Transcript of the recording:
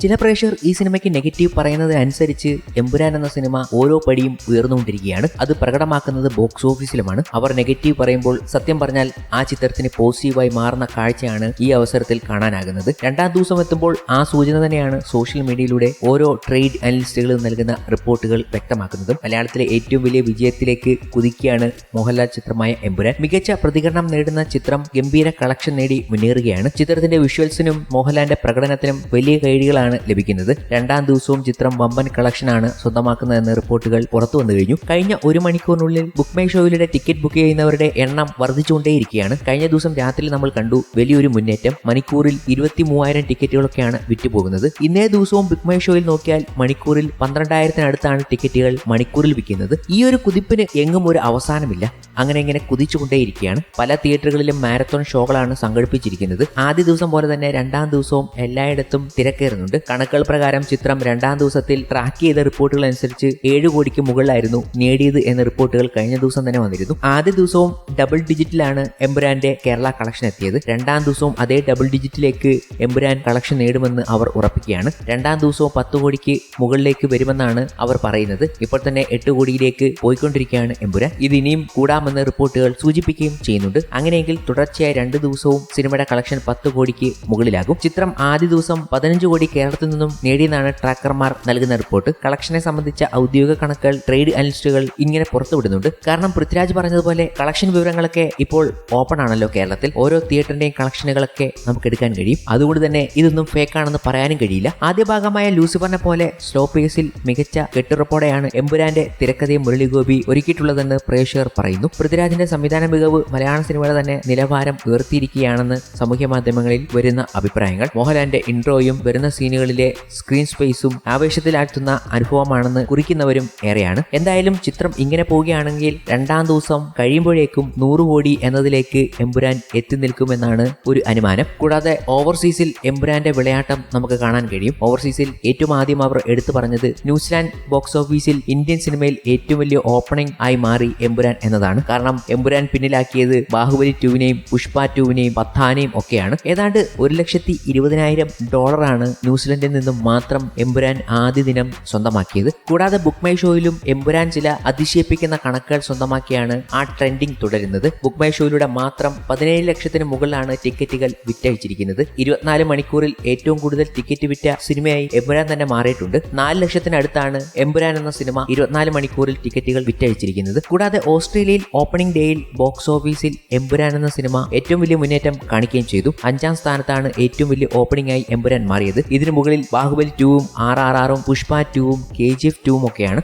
ചില പ്രേക്ഷകർ ഈ സിനിമയ്ക്ക് നെഗറ്റീവ് പറയുന്നതിനനുസരിച്ച് എമ്പുരാൻ എന്ന സിനിമ ഓരോ പടിയും ഉയർന്നുകൊണ്ടിരിക്കുകയാണ്. അത് പ്രകടമാക്കുന്നത് ബോക്സ് ഓഫീസിലുമാണ്. അവർ നെഗറ്റീവ് പറയുമ്പോൾ സത്യം പറഞ്ഞാൽ ആ ചിത്രത്തിന് പോസിറ്റീവായി മാറുന്ന കാഴ്ചയാണ് ഈ അവസരത്തിൽ കാണാനാകുന്നത്. രണ്ടാം ദിവസം എത്തുമ്പോൾ ആ സൂചന തന്നെയാണ് സോഷ്യൽ മീഡിയയിലൂടെ ഓരോ ട്രേഡ് അനലിസ്റ്റുകൾ നൽകുന്ന റിപ്പോർട്ടുകൾ വ്യക്തമാക്കുന്നതും. മലയാളത്തിലെ ഏറ്റവും വലിയ വിജയത്തിലേക്ക് കുതിക്കുകയാണ് മോഹൻലാൽ ചിത്രമായ എമ്പുരാൻ. മികച്ച പ്രതികരണം നേടുന്ന ചിത്രം ഗംഭീര കളക്ഷൻ നേടി മുന്നേറുകയാണ്. ചിത്രത്തിന്റെ വിഷ്വൽസിനും മോഹൻലാലിന്റെ പ്രകടനത്തിനും വലിയ കൈഡികളാണ് ലഭിക്കുന്നത്. രണ്ടാം ദിവസവും ചിത്രം വമ്പൻ കളക്ഷനാണ് സ്വന്തമാക്കുന്നതെന്ന് റിപ്പോർട്ടുകൾ പുറത്തു വന്നു കഴിഞ്ഞു. കഴിഞ്ഞ ഒരു മണിക്കൂറിനുള്ളിൽ ബുക്ക് മൈ ഷോയിലൂടെ ടിക്കറ്റ് ബുക്ക് ചെയ്യുന്നവരുടെ എണ്ണം വർദ്ധിച്ചുകൊണ്ടേയിരിക്കുകയാണ്. കഴിഞ്ഞ ദിവസം രാത്രി നമ്മൾ കണ്ടു വലിയൊരു മുന്നേറ്റം. മണിക്കൂറിൽ ഇരുപത്തി മൂവായിരം ടിക്കറ്റുകളൊക്കെയാണ് വിറ്റുപോകുന്നത്. ഇന്നേ ദിവസവും ബുക്ക് മൈ ഷോയിൽ നോക്കിയാൽ മണിക്കൂറിൽ പന്ത്രണ്ടായിരത്തിനടുത്താണ് ടിക്കറ്റുകൾ മണിക്കൂറിൽ വിൽക്കുന്നത്. ഈ ഒരു കുതിപ്പിന് എങ്ങും ഒരു അവസാനമില്ല. അങ്ങനെ ഇങ്ങനെ കുതിച്ചുകൊണ്ടേയിരിക്കുകയാണ്. പല തിയേറ്ററുകളിലും മാരത്തോൺ ഷോകളാണ് സംഘടിപ്പിച്ചിരിക്കുന്നത്. ആദ്യ ദിവസം പോലെ തന്നെ രണ്ടാം ദിവസവും എല്ലായിടത്തും തിരക്കേറുന്നുണ്ട്. കണക്കുകൾ പ്രകാരം ചിത്രം രണ്ടാം ദിവസത്തിൽ ട്രാക്ക് ചെയ്ത റിപ്പോർട്ടുകൾ അനുസരിച്ച് ഏഴ് കോടിക്ക് മുകളിലായിരുന്നു നേടിയത് എന്ന റിപ്പോർട്ടുകൾ കഴിഞ്ഞ ദിവസം തന്നെ വന്നിരുന്നു. ആദ്യ ദിവസവും ഡബിൾ ഡിജിറ്റിലാണ് എംബുരാന്റെ കേരള കളക്ഷൻ എത്തിയത്. രണ്ടാം ദിവസവും അതേ ഡബിൾ ഡിജിറ്റിലേക്ക് എംബുരാൻ കളക്ഷൻ നേടുമെന്ന് അവർ ഉറപ്പിക്കുകയാണ്. രണ്ടാം ദിവസവും പത്ത് കോടിക്ക് മുകളിലേക്ക് വരുമെന്നാണ് അവർ പറയുന്നത്. ഇപ്പോൾ തന്നെ എട്ട് കോടിയിലേക്ക് പോയിക്കൊണ്ടിരിക്കുകയാണ് എംബുരാൻ ഇത് ഇനിയും കൂടാമെന്ന് റിപ്പോർട്ടുകൾ സൂചിപ്പിക്കുകയും ചെയ്യുന്നുണ്ട്. അങ്ങനെയെങ്കിൽ തുടർച്ചയായ രണ്ട് ദിവസവും സിനിമയുടെ കളക്ഷൻ പത്ത് കോടിക്ക് മുകളിലാകും. ചിത്രം ആദ്യ ദിവസം പതിനഞ്ച് കോടി കേരളത്തിൽ നിന്നും നേടിയെന്നാണ് ട്രാക്കർമാർ നൽകുന്ന റിപ്പോർട്ട്. കളക്ഷനെ സംബന്ധിച്ച ഔദ്യോഗിക കണക്കുകൾ ട്രേഡ് അനലിസ്റ്റുകൾ ഇങ്ങനെ പുറത്തുവിടുന്നുണ്ട് കാരണം പൃഥ്വിരാജ് പറഞ്ഞതുപോലെ കളക്ഷൻ വിവരങ്ങളൊക്കെ ഇപ്പോൾ ഓപ്പൺ ആണല്ലോ കേരളത്തിൽ. ഓരോ തിയേറ്ററിന്റെയും കളക്ഷനുകളൊക്കെ നമുക്ക് എടുക്കാൻ കഴിയും. അതുകൊണ്ട് തന്നെ ഇതൊന്നും ഫേക്ക് ആണെന്ന് പറയാനും കഴിയില്ല. ആദ്യ ഭാഗമായ ലൂസിഫറിനെ പോലെ സ്ലോ പേസിൽ മികച്ച കെട്ടുറപ്പോടെയാണ് എമ്പുരാന്റെ തിരക്കഥയും മുരളിഗോപി ഒരുക്കിയിട്ടുള്ളതെന്ന് പ്രേക്ഷകർ പറയുന്നു. പൃഥ്വിരാജിന്റെ സംവിധാന മികവ് മലയാള സിനിമയുടെ തന്നെ നിലവാരം ഉയർത്തിയിരിക്കുകയാണെന്ന് സാമൂഹ്യ മാധ്യമങ്ങളിൽ വരുന്ന അഭിപ്രായങ്ങൾ. മോഹൻലാലിന്റെ ഇൻട്രോയും വരുന്ന സീനുകളിലെ സ്ക്രീൻ സ്പേസും ആവേശത്തിലാഴ്ത്തുന്ന അനുഭവമാണെന്ന് കുറിക്കുന്നവരും ഏറെയാണ്. എന്തായാലും ചിത്രം ഇങ്ങനെ പോവുകയാണെങ്കിൽ രണ്ടാം ദിവസം കഴിയുമ്പോഴേക്കും നൂറ് കോടി എന്നതിലേക്ക് എമ്പുരാൻ എത്തി നിൽക്കുമെന്നാണ് ഒരു അനുമാനം. കൂടാതെ ഓവർസീസിൽ എമ്പുരാന്റെ വിളയാട്ടം നമുക്ക് കാണാൻ കഴിയും. ഓവർസീസിൽ ഏറ്റവും ആദ്യം അവർ എടുത്തു പറഞ്ഞത് ന്യൂസിലാൻഡ് ബോക്സ് ഓഫീസിൽ ഇന്ത്യൻ സിനിമയിൽ ഏറ്റവും വലിയ ഓപ്പണിംഗ് ആയി മാറി എമ്പുരാൻ എന്നതാണ്. കാരണം എമ്പുരാൻ പിന്നിലാക്കിയത് ബാഹുബലി ടൂവിനെയും പുഷ്പ ടൂവിനെയും പത്താനെയും ഒക്കെയാണ്. ഏതാണ്ട് ഒരു ലക്ഷത്തി ഇരുപതിനായിരം ഡോളറാണ് ന്യൂസിലൻഡിൽ നിന്നും മാത്രം എമ്പുരാൻ ആദ്യ ദിനം സ്വന്തമാക്കിയത്. കൂടാതെ ബുക്ക് മൈ ഷോയിലും എമ്പുരാൻ ചില അതിശയിപ്പിക്കുന്ന കണക്കുകൾ സ്വന്തമാക്കിയാണ് ആ ട്രെൻഡിംഗ് തുടരുന്നത്. ബുക്ക് മൈ ഷോയിലൂടെ മാത്രം പതിനേഴ് ലക്ഷത്തിന് മുകളിലാണ് ടിക്കറ്റുകൾ വിറ്റഴിച്ചിരിക്കുന്നത്. ഇരുപത്തിനാല് മണിക്കൂറിൽ ഏറ്റവും കൂടുതൽ ടിക്കറ്റ് വിറ്റ സിനിമയായി എമ്പുരാൻ തന്നെ മാറിയിട്ടുണ്ട്. നാല് ലക്ഷത്തിനടുത്താണ് എമ്പുരാൻ എന്ന സിനിമ ഇരുപത്തിനാല് മണിക്കൂറിൽ ടിക്കറ്റുകൾ വിറ്റഴിച്ചിരിക്കുന്നത്. കൂടാതെ ഓസ്ട്രേലിയയിൽ ഓപ്പണിംഗ് ഡേയിൽ ബോക്സ് ഓഫീസിൽ എമ്പുരാൻ എന്ന സിനിമ ഏറ്റവും വലിയ മുന്നേറ്റം കാണിക്കുകയും ചെയ്തു. അഞ്ചാം സ്ഥാനത്താണ് ഏറ്റവും വലിയ ഓപ്പണിംഗ് ആയി എമ്പുരാൻ മാറിയത്. ഇതിനു മുകളിൽ ബാഹുബലി ടൂവും ആർ ആർ ആറും പുഷ്പ ടൂവും കെ ജി എഫ് ടൂവും ഒക്കെയാണ്.